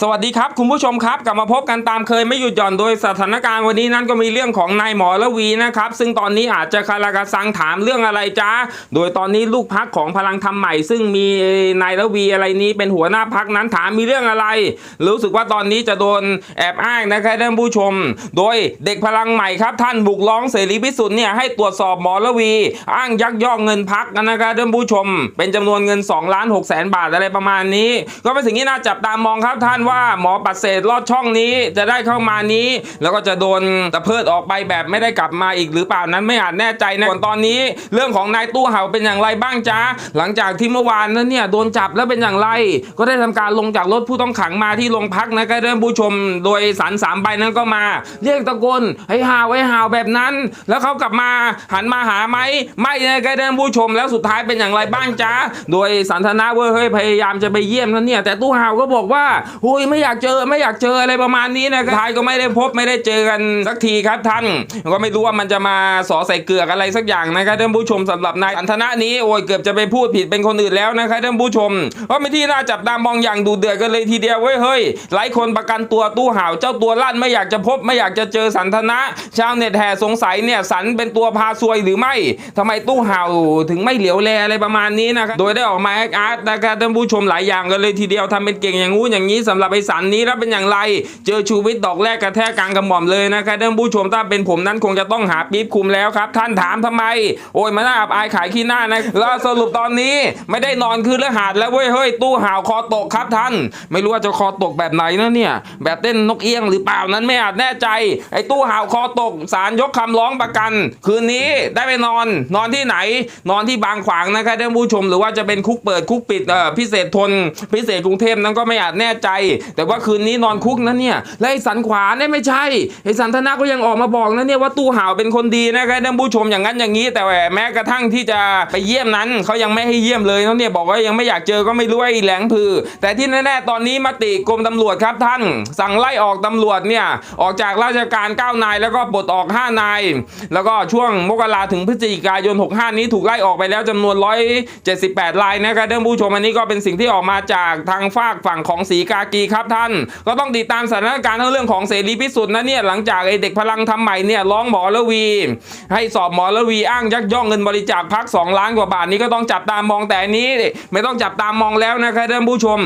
สวัสดีครับคุณผู้ชมครับกลับมาพบกันตามเคยไม่หยุดหย่อนโดยสถานการณ์วันนี้นั้นก็มีเรื่องของนายหมอละวีนะครับซึ่งตอนนี้อาจจะคารากระซังถามเรื่องอะไรจ้าโดยตอนนี้ลูกพักของพลังธรรมใหม่ ซึ่งมีนายละวีอะไรนี้เป็นหัวหน้าพักนั้นถามมีเรื่องอะไร รู้สึกว่าตอนนี้จะโดนแอบอ้างนะครับท่านผู้ชม โดยเด็กพลังใหม่ครับท่านบุกร้องเสรีพิสุทธิ์เนี่ยให้ตรวจสอบหมอละวี อ้างยักยอกเงินพักนะครับท่านผู้ชม เป็นจำนวนเงิน2ล้าน6แสนบาทอะไรประมาณนี้ ก็เป็นสิ่งที่น่าจับตามองครับท่านว่าหมอปัดเศษลอดช่องนี้จะได้เข้ามานี้ แล้วก็จะโดนตะเพิดออกไปแบบไม่ได้กลับมาอีกหรือเปล่านั้นไม่อาจแน่ใจนะส่วนตอนนี้เรื่องของนายตู้เห่าเป็นอย่างไรบ้างจ๊ะหลังจากที่เมื่อวานนั้นเนี่ยโดนจับแล้วเป็นอย่างไร ก็ได้ทำการลงจากรถผู้ต้องขังมาที่โรงพักนะครับท่านผู้ชมโดยสารสามใบนั้นก็มา เรียกตะโกนให้หาวให้หาวแบบนั้น แล้วเขากลับมาหันมาหาไหมไม่นะครับท่านผู้ชมแล้วสุดท้ายเป็นอย่างไรบ้างจ๊ะโดยสันทนาเว้ยเฮ้ยพยายามจะไปเยี่ยมนั่นเนี่ยแต่ตู้เห่าก็บอกว่าหยไม่อยากเจอไม่อยากเจออะไรประมาณนี้นะครับท้ายก็ไม่ได้พบไม่ได้เจอกันสักทีครับท่าน ก็ไม่รู้ว่ามันจะมาสอใส่เกลือกอะไรสักอย่างนะครับท่านผู้ชมสำหรับนายสันทนานี้โอ้ยเกือบจะไปพูดผิดเป็นคนอื่นแล้วนะครับท่านผู้ชมเพราะเป็นที่น่าจับตามองอย่างดูเดือดกันเลยทีเดียวเว้ยเฮ้ยหลายคนประกันตัวตู้ห่าวเจ้าตัวลั่นไม่อยากจะพบไม่อยากจะเจอสันทนะชาวเน็ตแห่สงสัยเนี่ยสันเป็นตัวพาซวยหรือไม่ทำไมตู้ห่าวถึงไม่เหลียวแลอะไรประมาณนี้นะครับโดยได้ออกมาแอคอาร์ตนะครับท่านผู้ชมหลายอย่างกันเลยทีเดียวทำเป็นเก่งอย่างงู้นอย่างนี้สำหรับไอ้สันนี้แล้วเป็นอย่างไร เจอชูวิทย์ดอกแรกกระแทกกลางกระหม่อมเลยนะครับท่านผู้ชมถ้าเป็นผมนั้นคงจะต้องหาปี๊บคุมแล้วครับ ท่านถามทำไม โอ้ยมันน่าอับอายขายขี้หน้านะแล้วสรุปตอนนี้ไม่ได้นอนคืนละหาดแล้วเว้ยเฮ้ยตู้ห่าวคอตกครับท่าน ไม่รู้ว่าจะคอตกแบบไหนนะเนี่ย แบบเต้นนกเอี้ยงหรือเปล่านั้นไม่อาจแน่ใจ ไอ้ตู้ห่าวคอตกศาลยกคำร้องประกัน คืนนี้ได้ไปนอน นอนที่ไหน นอนที่บางขวางนะครับท่านผู้ชมหรือว่าจะเป็นคุกเปิดคุกปิดเออพิเศษทนพิเศษกรุงเทพนั้นก็ไม่อาจแน่ใจแต่ว่าคืนนี้นอนคุกนั้นเนี่ยและไอ้สันขวาเนี่ยไม่ใช่ไอ้สันธนาก็ยังออกมาบอกนะเนี่ยว่าตู้ห่าวเป็นคนดีนะครับท่านผู้ชมอย่างนั้นอย่างนี้ แต่แม้กระทั่งที่จะไปเยี่ยมนั้นเขายังไม่ให้เยี่ยมเลยเขาเนี่ยบอกว่ายังไม่อยากเจอก็ไม่รู้ไอ้แหลงพือ แต่ที่แน่ๆตอนนี้มติกรมตำรวจครับท่าน สั่งไล่ออกตำรวจเนี่ยออกจากราชการ9นายแล้วก็ปลดออก5นายแล้วก็ช่วงมกราถึงพฤศจิกายน 65 นี้ถูกไล่ออกไปแล้วจำนวน 178 รายนะครับท่านผู้ชมอันนี้ก็เป็นสิ่งที่ออกมาจากทางฝากฝั่งของสีกากีครับท่าน ก็ต้องติดตามสถานการณ์ทั้งเรื่องของเสรีพิสุทธิ์นะเนี่ยหลังจากไอเด็กพลังทำใหม่เนี่ยร้องหมอละวี ให้สอบหมอละวีอ้างยักย่องเงินบริจาคพัก2ล้านกว่าบาทนี้ก็ต้องจับตามองแต่นนี้ ไม่ต้องจับตามองแล้วนะครับท่านผู้ชม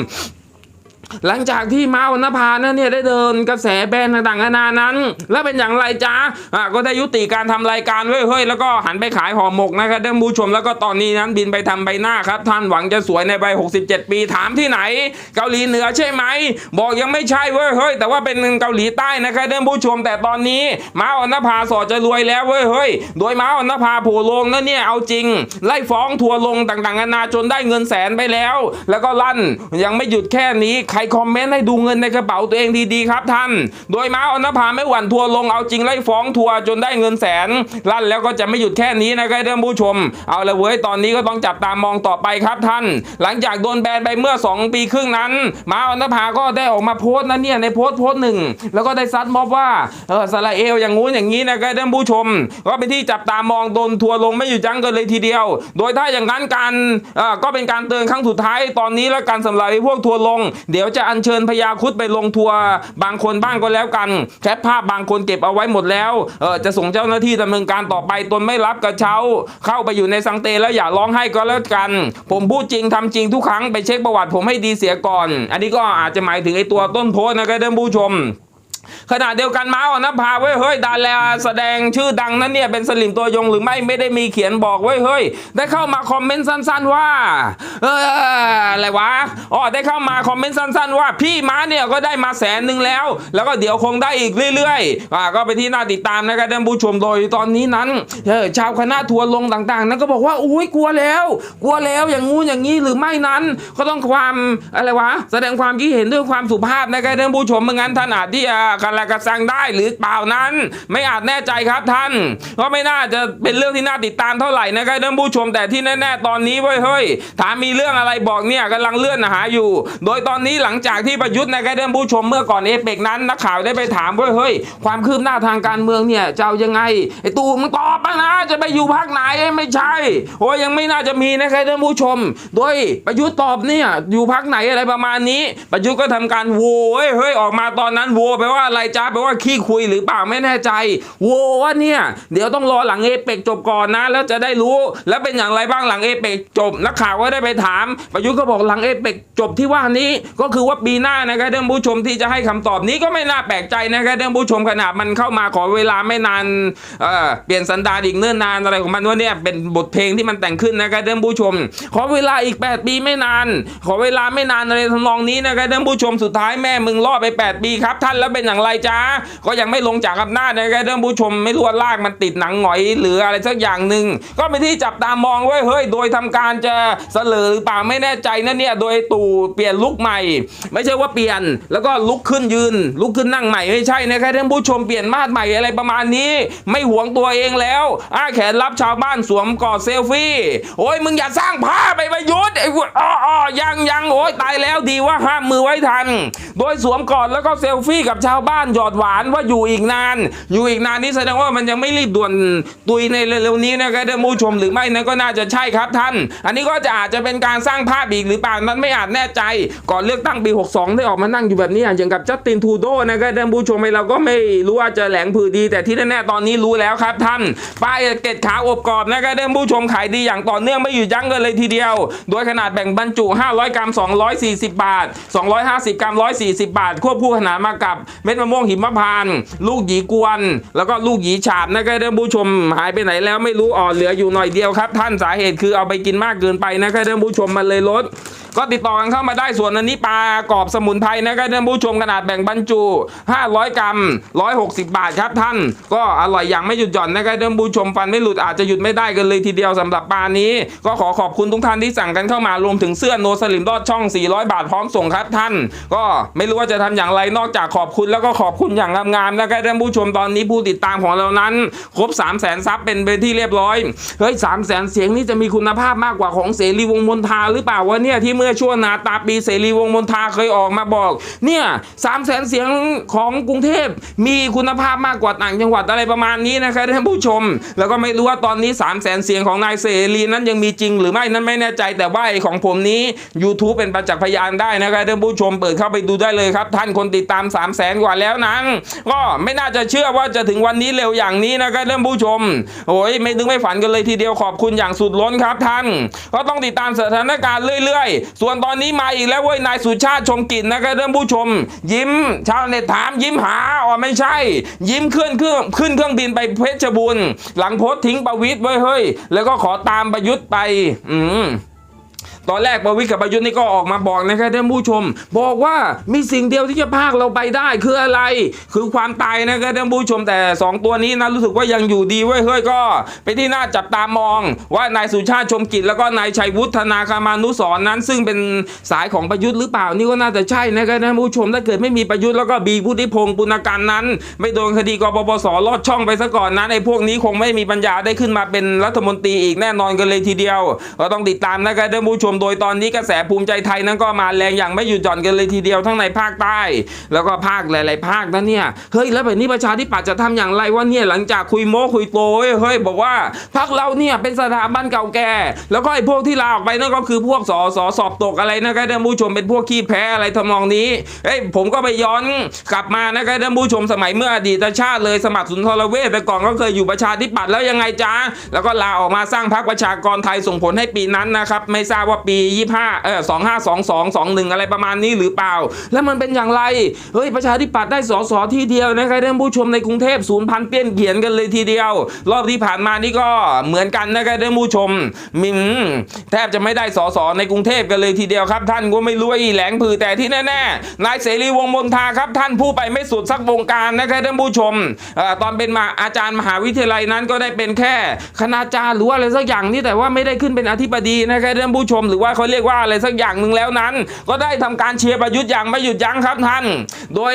หลังจากที่มาวันนภานเนี่ยได้เดินกระแสแบรนด์ต่างๆนานานั้น แล้วเป็นอย่างไรจ๊ะอะก็ได้ยุติการทำรายการเว้ยเฮ้ยแล้วก็หันไปขายห่อหมกนะครับท่านผู้ชมแล้วก็ตอนนี้นั้นบินไปทำใบหน้าครับ ท่านหวังจะสวยในใบ 67 ปีถามที่ไหน เกาหลีเหนือใช่ไหม บอกยังไม่ใช่เว้ยเฮ้ยแต่ว่าเป็นเกาหลีใต้นะครับท่านผู้ชมแต่ตอนนี้มาวันนภาสอจะรวยแล้วเว้ยเฮ้ยโดยมาวันนภาโผล่ลงนั่นเนี่ยเอาจริง ไล่ฟ้องทัวลงต่างๆนานาจนได้เงินแสนไปแล้ว แล้วก็ลั่นยังไม่หยุดแค่นี้ใครคอมเมนต์ให้ดูเงินในกระเป๋าตัวเองดีๆครับท่าน โดยม้าอนภาไม่หวั่นทัวร์ลงเอาจริงไล่ฟ้องทัวร์จนได้เงินแสนลั่นแล้วก็จะไม่หยุดแค่นี้นะครับท่านผู้ชม เอาละเว้ยตอนนี้ก็ต้องจับตามองต่อไปครับท่าน หลังจากโดนแบนไปเมื่อ 2 ปีครึ่งนั้น ม้าอนภาก็ได้ออกมาโพสต์นะเนี่ยในโพสต์โพสต์หนึ่งแล้วก็ได้ซัดมอบว่าเออสราเอลอย่างงู้นอย่างนี้นะครับท่านผู้ชม ก็เป็นที่จับตามองโดนทัวร์ลงไม่หยุดยั้งกันเลยทีเดียว โดยถ้าอย่างนั้นการเออก็เป็นการเตือนครั้งสุดท้ายตอนนี้แล้วกันสำหรับพวกทัวลง เดี๋ยวจะอัญเชิญพญาคุดไปลงทัวร์บางคนบ้างก็แล้วกัน แคปภาพบางคนเก็บเอาไว้หมดแล้วเออจะส่งเจ้าหน้าที่ดำเนินการต่อไปตนไม่รับกระเช้า เข้าไปอยู่ในสังเตแล้วอย่าร้องไห้ก็แล้วกัน ผมพูดจริงทำจริงทุกครั้งไปเช็คประวัติผมให้ดีเสียก่อน อันนี้ก็อาจจะหมายถึงไอ้ตัวต้นโพสนะครับท่านผู้ชม ขณะเดียวกันม้าอนภาเว้ยเฮ้ยดาราแสดงชื่อดังนั้นเนี่ยเป็นสลิมตัวยงหรือไม่ไม่ได้มีเขียนบอกเว้ยเฮ้ยได้เข้ามาคอมเมนต์สั้น ๆว่าเอออะไรวะอ๋อได้เข้ามาคอมเมนต์สั้น ๆ ว่าพี่ม้าเนี่ยก็ได้มาแสนหนึ่งแล้ว แล้วก็เดี๋ยวคงได้อีกเรื่อยๆอ่าก็ไปที่น่าติดตามนะครับท่านผู้ชมโดยตอนนี้นั้นเออชาวคณะทัวร์ลงต่างๆ นั้นก็บอกว่าอุ้ยกลัวแล้ว กลัวแล้วอย่างงู้นอย่างนี้หรือไม่นั้น ก็ต้องความอะไรวะ แสดงความคิดเห็นด้วยความสุภาพนะครับท่านผู้ชมไม่งั้นท่านอาจที่จะคาราคาซังได้หรือเปล่านั้น ไม่อาจแน่ใจครับท่าน ก็ไม่น่าจะเป็นเรื่องที่น่าติดตามเท่าไหร่นะครับท่านผู้ชมแต่ที่แน่ๆตอนนี้เว้ยเฮ้ยถามมีเรื่องอะไรบอกเนี่ยกำลังเลื่อนหาอยู่ โดยตอนนี้หลังจากที่ประยุทธ์นะครับท่านผู้ชมเมื่อก่อนเอเปกนั้นนักข่าวได้ไปถามเว้ยเฮ้ยความคืบหน้าทางการเมืองเนี่ยจะเอายังไงไอ้ตู่มึงตอบมานะจะไปอยู่พักไหนไม่ใช่โอ้ยยังไม่น่าจะมีนะครับท่านผู้ชม โดยประยุทธ์ตอบเนี่ยอยู่พักไหนอะไรประมาณนี้ ประยุทธ์ก็ทำการโวเฮ้ยเฮ้ยออกมาตอนนั้นโหวแปลว่าาอะไรจ้าแปลว่าขี้คุยหรือเปล่าไม่แน่ใจโหวว่าเนี่ย เดี๋ยวต้องรอหลังเอเปกจบก่อนนะ แล้วจะได้รู้ แล้วเป็นอย่างไรบ้างหลังเอเปกจบนักข่าวก็ได้ไปถาม ประยุทธ์ก็บอกหลังเอเปกจบที่ว่านี้ ก็คือว่าปีหน้านะครับท่านผู้ชมที่จะให้คำตอบนี้ก็ไม่น่าแปลกใจนะครับท่านผู้ชมขนาดมันเข้ามาขอเวลาไม่นานเอ่อเปลี่ยนสันดานอีกเนิ่นนานอะไรของมันว่าเนี่ยเป็นบทเพลงที่มันแต่งขึ้นนะครับท่านผู้ชม ขอเวลาอีก 8 ปีไม่นาน ขอเวลาไม่นานอะไรทำนองนี้นะครับท่านผู้ชมสุดท้ายแม่มึงรอดไป 8 ปีครับท่านแล้วเป็นอย่างไรจ้าก็ยังไม่ลงจากอำนาจนะครับท่านผู้ชมไม่รู้ว่าลากมันติดหนังหงอยหรืออะไรสักอย่างหนึ่งก็เป็นที่จับตามองไว้ยเฮ้ยโดยทำการจะเสลอหรือเปล่าไม่แน่ใจนะเนี่ยโดยตู่เปลี่ยนลุกใหม่ ไม่ใช่ว่าเปลี่ยน แล้วก็ลุกขึ้นยืน ลุกขึ้นนั่งใหม่ไม่ใช่นะครับท่านผู้ชมเปลี่ยนมาดใหม่อะไรประมาณนี้ ไม่หวงตัวเองแล้วอ้าแขนรับชาวบ้านสวมกอดเซลฟี่โอ้ยมึงอย่าสร้างภาพไปประยุทธ์ไอ้วกอ้ออ้อยังยังโอ้ยตายแล้วดีว่าห้ามมือไว้ทัน โดยสวมกอดแล้วก็เซลฟี่กับชาวบ้านหยอดหวานว่าอยู่อีกนาน อยู่อีกนานนี่แสดงว่ามันยังไม่รีบด่วนตุยในเร็วๆนี้นะครับท่านผู้ชมหรือไม่นั้นก็น่าจะใช่ครับท่าน อันนี้ก็จะอาจจะเป็นการสร้างภาพอีกหรือเปล่านั้นไม่อาจแน่ใจ ก่อนเลือกตั้งปี 62 ได้ออกมานั่งอยู่แบบนี้อย่างกับจัสตินทูโดนะครับท่านผู้ชมไอ้เราก็ไม่รู้ว่าจะแหลงผือดี แต่ที่แน่ๆตอนนี้รู้แล้วครับท่านป้ายเกล็ดขาวอบกรอบนะครับท่านผู้ชมขายดีอย่างต่อเนื่องไม่หยุดยั้งกันเลยทีเดียว โดยขนาดแบ่งบรรจุ 500 กรัม 240 บาท 250 กรัม 140 บาท ควบคู่ขนานมากับเม็ดมะม่วงหิมพานต์ลูกหยีกวน แล้วก็ลูกหยีฉาบนะครับท่านผู้ชมหายไปไหนแล้วไม่รู้อ่อนเหลืออยู่หน่อยเดียวครับ ท่านสาเหตุคือเอาไปกินมากเกินไปนะครับท่านผู้ชมมันเลยลดก็ติดต่อกันเข้ามาได้ส่วนอันนี้ปลากรอบสมุนไพรนะครับท่านผู้ชมขนาดแบ่งบรรจุ 500 กรัม 160 บาทครับท่าน ก็อร่อยอย่างไม่หยุดหย่อนนะครับท่านผู้ชมฟันไม่หลุดอาจจะหยุดไม่ได้กันเลยทีเดียวสำหรับปลานี้ ก็ขอขอบคุณทุกท่านที่สั่งกันเข้ามารวมถึงเสื้อโนสลิมรอดช่อง 400 บาทพร้อมส่งครับท่าน ก็ไม่รู้ว่าจะทำอย่างไรนอกจากขอบคุณแล้วก็ขอบคุณอย่างงามๆนะครับท่านผู้ชมตอนนี้ผู้ติดตามของเรานั้น ครบ 3 0 0แสนซับเป็นไปที่เรียบร้อย เฮ้ย3 0 0แสนเสียงนี่จะมีคุณภาพมากกว่าของเสรีวงมนทาหรือเปล่าวะเนี่ยที่เมื่อช่วงนาตาปีเสรีวงมนทาเคยออกมาบอก เนี่ยสามแสนเสียงของกรุงเทพมีคุณภาพมากกว่าต่างจังหวัดอะไรประมาณนี้นะครับท่านผู้ชม แล้วก็ไม่รู้ว่าตอนนี้3 0 0แสนเสียงของนายเสรีนั้นยังมีจริง หรือไม่นั้นไม่แน่ใจแต่ว่าของผมนี้ YouTube เป็นประจักษ์พยานได้นะครับท่านผู้ชมเปิดเข้าไปดูได้เลยครับ ท่านคนติดตาม3 0 0แสนกว่าแล้วนั้นก็ไม่น่าจะเชื่อว่าจะถึงวันนี้เร็วอย่างนี้นะครับท่านผู้ชมโอ้ยไม่นึกไม่ฝันกันเลยทีเดียวขอบคุณอย่างสุดล้นครับท่าน ก็ต้องติดตามสถานการณ์เรื่อยๆ ส่วนตอนนี้มาอีกแล้วเว้ยนายสุชาติชมกลิ่นนะครับท่านผู้ชม ยิ้ม ชาวเน็ตถามยิ้มหาอ๋อไม่ใช่ ยิ้มขึ้นเครื่องขึ้นเครื่องบินไปเพชรบูรณ์หลังโพสทิ้งประวิตรไว้เฮ้ย แล้วก็ขอตามประยุทธ์ไป อืม ตอนแรกประวิตรกับประยุทธ์นี่ก็ออกมาบอกนะครับท่านผู้ชม บอกว่ามีสิ่งเดียวที่จะพากเราไปได้คืออะไร คือความตายนะครับท่านผู้ชมแต่ 2 ตัวนี้นะรู้สึกว่ายังอยู่ดีเว้ยเฮ้ยก็ เป็นที่น่าจับตามองว่านายสุชาติชมกิจแล้วก็นายชัยวุฒนาคามานุสรณ์นั้น ซึ่งเป็นสายของประยุทธ์หรือเปล่านี่ก็น่าจะใช่นะครับท่านผู้ชมถ้าเกิดไม่มีประยุทธ์แล้วก็บีพุทธิพงศ์ปุณกันนั้น ไม่โดนคดีกปปสลอดช่องไปซะก่อนนั้นไอ้พวกนี้คงไม่มีปัญญาได้ขึ้นมาเป็นรัฐมนตรีอีกแน่นอนกันเลยทีเดียวก็ต้องติดตามนะครับท่านผู้ชมโดยตอนนี้กระแสภูมิใจไทยนั้นก็มาแรงอย่างไม่หยุดหย่อนกันเลยทีเดียวทั้งในภาคใต้ แล้วก็ภาคหลาย ๆ ภาคนะเนี่ยเฮ้ยแล้วแบบนี้ประชาธิปัตย์จะทำอย่างไรวะเนี่ยหลังจากคุยโม้คุยโตเฮ้ยเฮ้ยบอกว่าพรรคเราเนี่ยเป็นสถาบันเก่าแก่ แล้วก็ไอ้พวกที่ลาออกไปนั่นก็คือพวกสอสอสอบตกอะไรนะครับท่านผู้ชมเป็นพวกขี้แพ้อะไรทำนองนี้เอ้ยผมก็ไปย้อนกลับมานะครับท่านผู้ชมสมัยเมื่ออดีตชาติเลยสมัครสุนทรเวชแต่ก่อนก็เคยอยู่ประชาธิปัตย์แล้วยังไงจ้าแล้วก็ลาออกมาสร้างพรรคประชากรไทยส่งผลให้ปีนั้นนะครับไม่ทราบว่าปี25เออ2522 21 อะไรประมาณนี้หรือเปล่า แล้วมันเป็นอย่างไร เฮ้ย ประชาธิปัตย์ได้สสที่เดียวนะครับท่านผู้ชมในกรุงเทพศูนย์พันเปี้ยนเขียนกันเลยทีเดียว รอบที่ผ่านมานี่ก็เหมือนกันนะครับท่านผู้ชมมิมแทบจะไม่ได้สสในกรุงเทพกันเลยทีเดียวครับ ท่านก็ไม่รู้ว่าอีแหลงผือแต่ที่แน่ๆนายเสรีวงมนทาครับ ท่านผู้ไปไม่สุดสักวงการนะครับท่านผู้ชมอตอนเป็นมาอาจารย์มหาวิทยาลัยนั้นก็ได้เป็นแค่คณาจารย์หรือว่าอะไรสักอย่างนี่แต่ว่าไม่ได้ขึ้นเป็นอธิบดีนะครับท่านผู้ชมหรือว่าเขาเรียกว่าอะไรสักอย่างหนึ่งแล้วนั้น ก็ได้ทำการเชียร์ประยุทธ์อย่างไม่หยุดยั้งครับท่าน โดย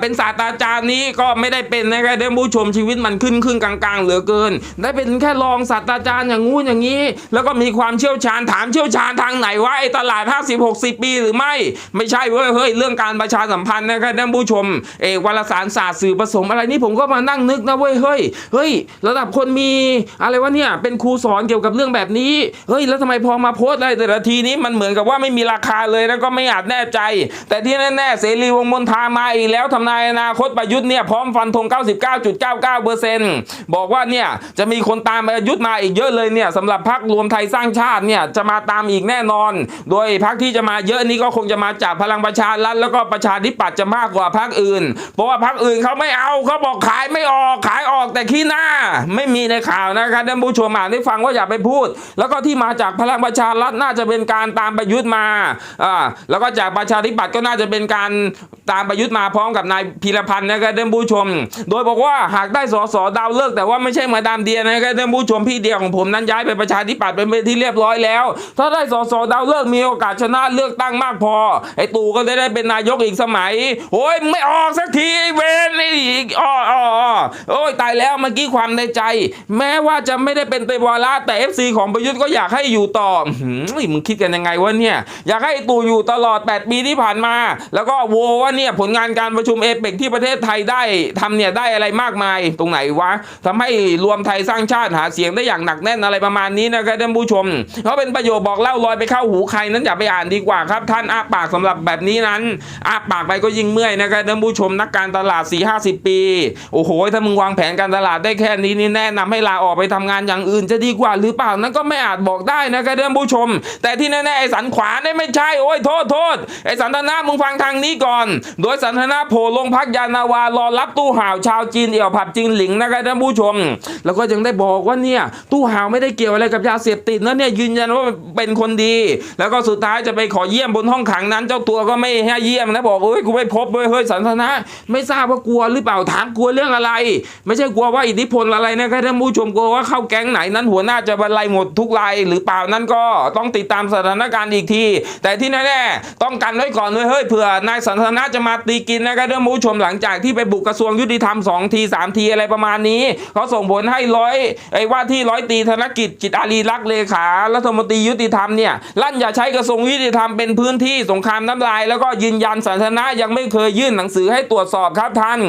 เป็นศาสตราจารย์นี้ก็ไม่ได้เป็นนะครับท่านผู้ชมชีวิตมันขึ้นขึ้นกลางๆ เหลือเกิน ได้เป็นแค่รองศาสตราจารย์อย่างงู้นอย่างนี้ แล้วก็มีความเชี่ยวชาญถามเชี่ยวชาญทางไหนว่าไอ้ตลาด 50 60 ปีหรือไม่ ไม่ใช่เว้ยเฮ้ยเรื่องการประชาสัมพันธ์นะครับท่านผู้ชมเอกวารสารศาสตร์สื่อผสมอะไรนี่ผมก็มานั่งนึกนะเว้ยเฮ้ยเฮ้ยระดับคนมีอะไรวะเนี่ยเป็นครูสอนเกี่ยวกับเรื่องแบบนี้เฮ้ยแล้วทำไมพอมาโพสอะไรแต่ละทีนี้มันเหมือนกับว่าไม่มีราคาเลยแล้วก็ไม่อาจแน่ใจ แต่ที่แน่ๆเสรีวงมนทามาอีกแล้วทำนายอนาคตประยุทธ์เนี่ยพร้อมฟันธง 99.99เปอร์เซ็นต์บอกว่าเนี่ยจะมีคนตามประยุทธ์มาอีกเยอะเลยเนี่ยสำหรับพรรครวมไทยสร้างชาติเนี่ยจะมาตามอีกแน่นอน โดยพรรคที่จะมาเยอะนี้ก็คงจะมาจากพลังประชารัฐแล้วก็ประชาธิปัตย์จะมากกว่าพรรคอื่น เพราะว่าพรรคอื่นเขาไม่เอาเขาบอกขายไม่ออกขายออกแต่ขี้หน้า ไม่มีในข่าวนะครับท่านผู้ชมอ่านได้ฟังว่าอย่าไปพูด แล้วก็ที่มาจากพลังประชารัฐน่าจะเป็นการตามประยุทธ์มาอ่าแล้วก็จากประชาธิปัตย์ก็น่าจะเป็นการตามประยุทธ์มาพร้อมกับนายพีรพันธ์นะครับท่านผู้ชม โดยบอกว่าหากได้สสดาวเลิกแต่ว่าไม่ใช่มาดามเดียนะครับท่านผู้ชมพี่เดียของผมนั้นย้ายไปประชาธิปัตย์เป็นที่เรียบร้อยแล้ว ถ้าได้สสดาวเลิกมีโอกาสชนะเลือกตั้งมากพอ ไอ้ตู่ก็จะได้เป็นนายกอีกสมัยโอ้ยไม่ออกสักทีเวนนี่อีกอ้ออ้อโอ้ยตายแล้วเมื่อกี้ความในใจ แม้ว่าจะไม่ได้เป็นเตวาระแต่ FC ของประยุทธ์ก็อยากให้อยู่ต่อหือมึงคิดกันยังไงวะเนี่ย อยากให้ตู่อยู่ตลอด 8 ปีที่ผ่านมา แล้วก็โวว่าเนี่ยผลงานการประชุมเอเปกที่ประเทศไทยได้ทำเนี่ยได้อะไรมากมายตรงไหนวะทำให้รวมไทยสร้างชาติหาเสียงได้อย่างหนักแน่นอะไรประมาณนี้นะครับท่านผู้ชมเพราเป็นประโยชน์บอกเล่าลอยไปเข้าหูใครนั้นอย่าไปอ่านดีกว่าครับ ท่านอ้าปากสำหรับแบบนี้นั้นอ้าปากไปก็ยิ่งเมื่อยนะครับท่านผู้ชมนักการตลาด 4 50 ปี โอ้โห ถ้ามึงวางแผนการตลาดได้แค่นี้นี่แนะนำให้ลาออกไปทำงานอย่างอื่นจะดีกว่าหรือเปล่านั้นก็ไม่อาจบอกได้นะครับท่านผู้ชมแต่ที่แน่ๆไอ้สันขวาเนี่ยไม่ใช่โอ้ยโทษโทษไอ้สันทนามึงฟังทางนี้ก่อน โดยสันทนาโผล่ลงพักยานาวารอรับตู้ห่าวชาวจีนเอี่ยวผับจีนหลิงนะครับท่านผู้ชม แล้วก็ยังได้บอกว่าเนี่ยตู้ห่าวไม่ได้เกี่ยวอะไรกับยาเสพติดนะเนี่ยยืนยันว่าเป็นคนดี แล้วก็สุดท้ายจะไปขอเยี่ยมบนห้องขังนั้น เจ้าตัวก็ไม่ให้เยี่ยมนะบอกเอ้ยกูไม่พบเว้ยเฮ้ยสันทนะไม่ทราบว่ากลัวหรือเปล่าถามกลัวเรื่องอะไร ไม่ใช่กลัวว่าอิทธิพลอะไรนะครับท่านผู้ชมกลัวว่าเข้าแก๊งไหนนั้นหัวหน้าจะบรรลัยหมดทุกรายหรือเปล่านั้นก็ต้องติดตามสถานการณ์อีกที แต่ที่แน่ๆต้องกันไว้ก่อนเลยเฮ้ยเผื่อนายสันทนะจะมาตีกินนะครับท่านผู้ชมหลังจากที่ไปบุกกระทรวงยุติธรรมสองทีสามทีอะไรประมาณนี้เขาส่งผลให้ร้อยไอ้ว่าที่ร้อยตีธนกิจจิตอารีรักเลขารัฐมนตรียุติธรรมเนี่ยลั่นอย่าใช้กระทรวงยุติธรรมเป็นพื้นที่สงครามน้ำลาย แล้วก็ยืนยันสันทนะยังไม่เคยยื่นหนังสือให้ตรวจสอบครับท่าน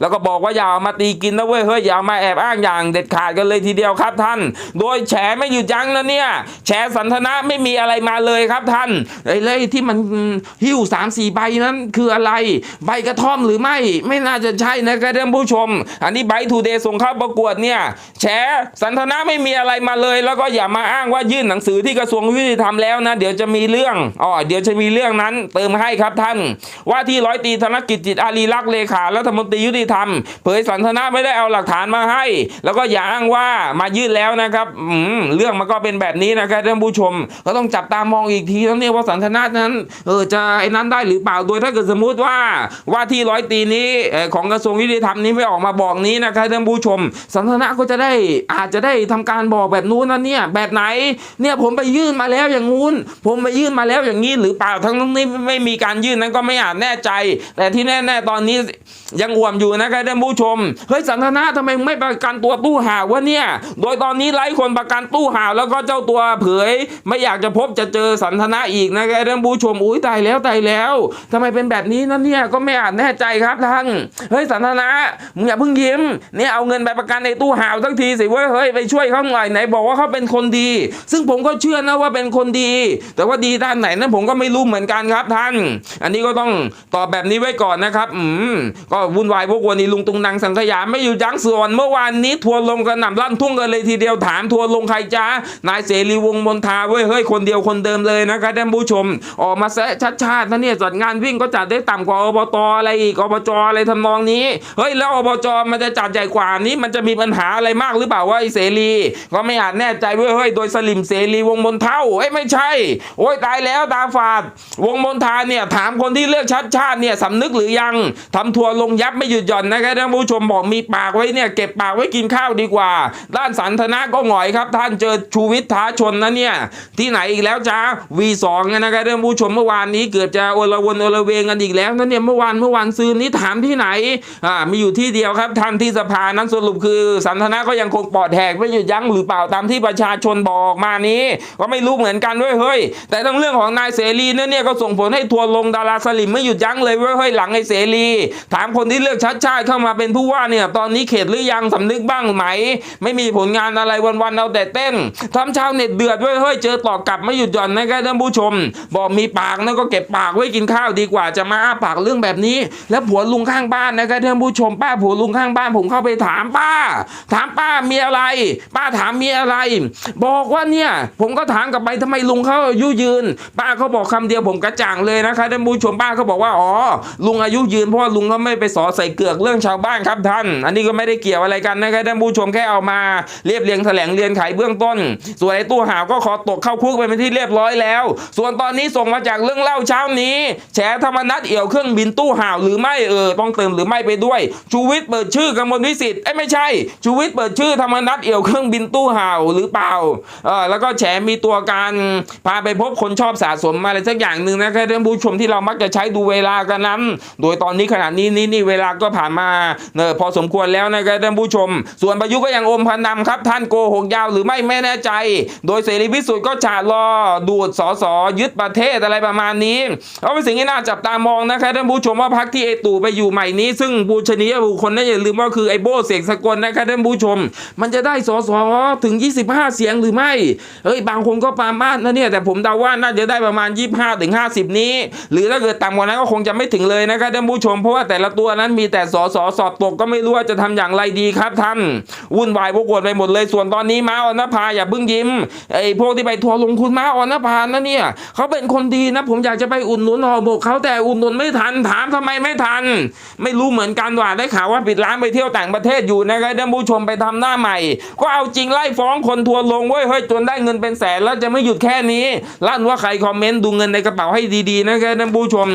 แล้วก็บอกว่าอย่ามาตีกินนะเว้ยเฮ้ยอย่ามาแอบอ้างอย่างเด็ดขาดกันเลยทีเดียวครับท่าน โดยแฉไม่หยุดยั้งนะเนี่ยแฉสันทนะไม่ไม่มีอะไรมาเลยครับท่านไอ้เลยที่มันหิ้วสามสี่ใบนั้นคืออะไร ใบกระท่อมหรือไม่ไม่น่าจะใช่นะครับท่านผู้ชม อันนี้ใบทูเดย์ส่งเข้าประกวดเนี่ยแฉสันทนะไม่มีอะไรมาเลย แล้วก็อย่ามาอ้างว่ายื่นหนังสือที่กระทรวงยุติธรรมแล้วนะ เดี๋ยวจะมีเรื่องอ๋อเดี๋ยวจะมีเรื่องนั้นเติมให้ครับท่าน ว่าที่ร้อยตีธนกิจจิตอารีรักษ์เลขารัฐมนตรียุติธรรม เผยสันทนะไม่ได้เอาหลักฐานมาให้ แล้วก็อย่าอ้างว่ามายื่นแล้วนะครับอืมเรื่องมันก็เป็นแบบนี้นะครับท่านผู้ชมก็ต้องจับตามองอีกทีแล้วเนี่ยว่าสันทนะนั้นเออจะไอ้นั้นได้หรือเปล่าโดยถ้าเกิดสมมุติว่าว่าที่ร้อยตีนี้ของกระทรวงยุติธรรมนี้ไม่ออกมาบอกนี้นะครับท่านผู้ชม สันทนะก็จะได้อาจจะได้ทำการบอกแบบนู้นนะเนี่ยแบบไหนเนี่ยผมไปยื่นมาแล้วอย่างงู้น ผมไปยื่นมาแล้วอย่างนี้หรือเปล่าทั้งนี้ไม่มีการยื่นนั้นก็ไม่อาจแน่ใจ แต่ที่แน่ๆตอนนี้ยังอ่วมอยู่นะครับท่านผู้ชมเฮ้ยสันทนะทำไมไม่ประกันตัวตู้ห่าววะเนี่ยโดยตอนนี้ไร้คนประกันตู้ห่าวแล้วก็เจ้าตัวเผยไม่อยากจะพบจะเจอสันทนะอีกนะครับท่านผู้ชมอุ้ยตายแล้วตายแล้วทำไมเป็นแบบนี้นั่นเนี่ยก็ไม่อาจแน่ใจครับท่านเฮ้ยสันทนะมึงอย่าเพิ่งยิ้มเนี่ยเอาเงินไปประกันในตู้ห่าวสักทีสิเว้ยเฮ้ยไปช่วยเขาหน่อยไหนบอกว่าเขาเป็นคนดี ซึ่งผมก็เชื่อนะว่าเป็นคนดี แต่ว่าดีด้านไหนนั้นผมก็ไม่รู้เหมือนกันครับท่าน อันนี้ก็ต้องตอบแบบนี้ไว้ก่อนนะครับอืมก็วุ่นวายพวกวันนี้ลุงตุงนางสังขยาไม่อยู่ยั้งส่วนเมื่อวานนี้ทัวร์ลงกระหน่ำลั่นทุ่งกันเลยทีเดียวถามทัวร์ลงใครจ้านายเสรีวงมนทาเว้ยเฮ้ยคนเดียวคนเดิมเลยนะครับท่านผู้ชม ออกมาแซะชัดชาตินะเนี่ยจัดงานวิ่งก็จัดได้ต่ำกว่าอบตอะไรอีกอบจอะไรทำนองนี้เฮ้ยแล้วอบจมันจะจัดใหญ่กว่านี้มันจะมีปัญหาอะไรมากหรือเปล่าว่าไอเสรี ก็ไม่อาจแน่ใจว้ยเฮ้ยโดยสลิมเสรีวงศ์มนเท่าเอ้ยไม่ใช่ โอ้ยตายแล้วตาฝาด วงมนทาเนี่ยถามคนที่เลือกชัดชาติเนี่ยสำนึกหรือยังทำทัวร์ลงยับไม่หยุดหย่อนนะครับท่านผู้ชมบอกมีปากไว้เนี่ยเก็บปากไว้กินข้าวดีกว่า ด้านสันทนะก็หงอยครับ ท่านเจอชูวิทย์ท้าชนนะเนี่ยที่ไหนอีกแล้วจ้า V2 นะครับท่านผู้ชมเมื่อวานนี้เกือบจะโอละวนโอละเวงกันอีกแล้วนั่นเนี่ยเมื่อวานเมื่อวานซื้อนี้ถามที่ไหนอ่ามีอยู่ที่เดียวครับท่านที่สภานั้นสรุปคือสันทนาก็ยังคงปอดแหกไม่หยุดยั้งหรือเปล่าตามที่ประชาชนบอกมานี้ ก็ไม่รู้เหมือนกันด้วยเฮ้ย แต่ทั้งเรื่องของนายเสรีนี่ยเนี่ยก็ส่งผลให้ทัวร์ลงดาราสลิมไม่หยุดยั้งเลยเว้ยเฮ้ยหลังไอ้เสรี ถามคนที่เลือกชัดชาติเข้ามาเป็นผู้ว่าเนี่ยตอนนี้เขตหรือยังสำนึกบ้างไหม ไม่มีผลงานอะไรวันๆเอาแต่เต้นทำชาวเน็ตเดือดด้วยเฮ้ยเจอตอบกลับไม่หยุดหย่อนนะครับท่านผู้ชม บอกมีปากนั่นก็เก็บปากไว้กินข้าวดีกว่าจะมาอ้าปากเรื่องแบบนี้ แล้วผัวลุงข้างบ้านนะครับท่านผู้ชม ป้าผัวลุงข้างบ้านผมเข้าไปถามป้า ถามป้ามีอะไร ป้าถามมีอะไร บอกว่าเนี่ย ผมก็ถามกลับไปทำไมลุงเขาอายุยืน ป้าเขาบอกคำเดียวผมกระจ่างเลยนะครับท่านผู้ชมป้าเขาบอกว่าอ๋อลุงอายุยืนเพราะลุงเขาไม่ไปสอใส่เกือกเรื่องชาวบ้านครับท่าน อันนี้ก็ไม่ได้เกี่ยวอะไรกันนะครับท่านผู้ชมแค่เอามาเรียบเรียงแถลงเรียนไขเบื้องต้น ส่วนไอ้ตู้ห่าวก็ขอตกเข้าคุกไปเป็นที่เรียบร้อยแล้ว ส่วนตอนนี้ส่งมาจากเรื่องเล่าเช้านี้ แฉธรรมนัตเอี่ยวเครื่องบินตู้ห่าวหรือไม่เออต้องเติมหรือไม่ไปด้วย ชูวิทย์เปิดชื่อกำมลวิสิทธิ์เอ้ยไม่ใช่ ชูวิทย์เปิดชื่อธรรมนัตเอี่ยวเครื่องบินตู้ห่าวหรือเปล่าเออแล้วก็แฉมีตัวการพาไปพบคนชอบสะสมมาอะไรสักอย่างหนึ่งนะครับท่านผู้ชมที่เรามักจะใช้ดูเวลากันนั้น โดยตอนนี้ขณะนี้นี่นี่เวลาก็ผ่านมาเนอพอสมควรแล้วนะครับท่านผู้ชม ส่วนประยุทธ์ก็ยังอมพันนำครับ ท่านโกหกยาวหรือไม่ไม่แน่ใจ โดยเสรีพิสุทธิ์ก็ฉาดรอดูดสอสอยึดประเทศอะไรประมาณนี้เอาเป็นสิ่งที่น่าจับตามองนะครับท่านผู้ชมว่าพักที่ไอตู่ไปอยู่ใหม่นี้ ซึ่งบูชนียบุคคลนั่นอย่าลืมว่าคือไอโบเสกสกลนะครับท่านผู้ชม มันจะได้สอสอถึง 25 เสียงหรือไม่เอ้ยบางคนก็ปรามาสนะเนี่ยแต่ผมเดาว่าน่าจะได้ประมาณ 25ถึง50 นี้ หรือถ้าเกิดต่ำกว่านั้นก็คงจะไม่ถึงเลยนะครับท่านผู้ชมเพราะว่าแต่ละตัวนั้นมีแต่สอสอสอบตกก็ไม่รู้ว่าจะทำอย่างไรดีครับท่านวุ่นวายวกวนไปหมดเลยส่วนตอนนี้มาอนภาอย่าเพิ่งยิ้มไอพวกที่ไปทัวร์ลงคุณมาออนภานนะเนี่ยเขาเป็นคนดีนะ ผมอยากจะไปอุดหนุนห่อหมกเขาแต่อุดหนุนไม่ทันถามทำไมไม่ทัน ไม่รู้เหมือนกันว่าได้ข่าวว่าปิดร้านไปเที่ยวต่างประเทศอยู่นะครับท่านผู้ชมไปทำหน้าใหม่ ก็เอาจริงไล่ฟ้องคนทัวร์ลงเว้ยเฮ้ยจนได้เงินเป็นแสนแล้วจะไม่หยุดแค่นี้ลั่นว่าใครคอมเมนต์ดูเงินในกระเป๋าให้ดีๆนะครับท่านผู้ชม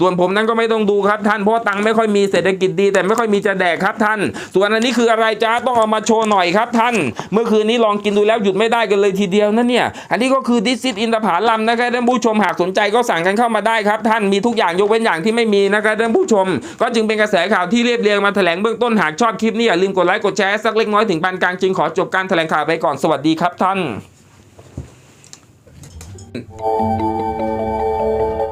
ส่วนผมนั้นก็ไม่ต้องดูครับท่านเพราะตังค์ไม่ค่อยมีเศรษฐกิจดี แต่ไม่ค่อยมีจะแดกครับท่าน ส่วนอันนี้คืออะไรจ้าต้องเอามาโชว์หน่อยครับท่าน เมื่อคืนนี้ลองกินดูแล้วหยุดไม่ได้กันเลยทีเดียวนะเนี่ย อันนี้ก็็คือดิสซิตอินทผลัมนะครับท่านผู้ชมหากสนใจก็สั่งกันเข้ามาได้ครับ ท่านมีทุกอย่างยกเว้นอย่างที่ไม่มีนะครับท่านผู้ชม ก็จึงเป็นกระแสข่าวที่เรียบเรียงมาแถลงเบื้องต้นหากชอบคลิปนี้อย่าลืมกดไลค์กดแชร์สักเล็กน้อยถึงปานกลางจึงขอจบการแถลงข่าวไปก่อนสวัสดีครับท่าน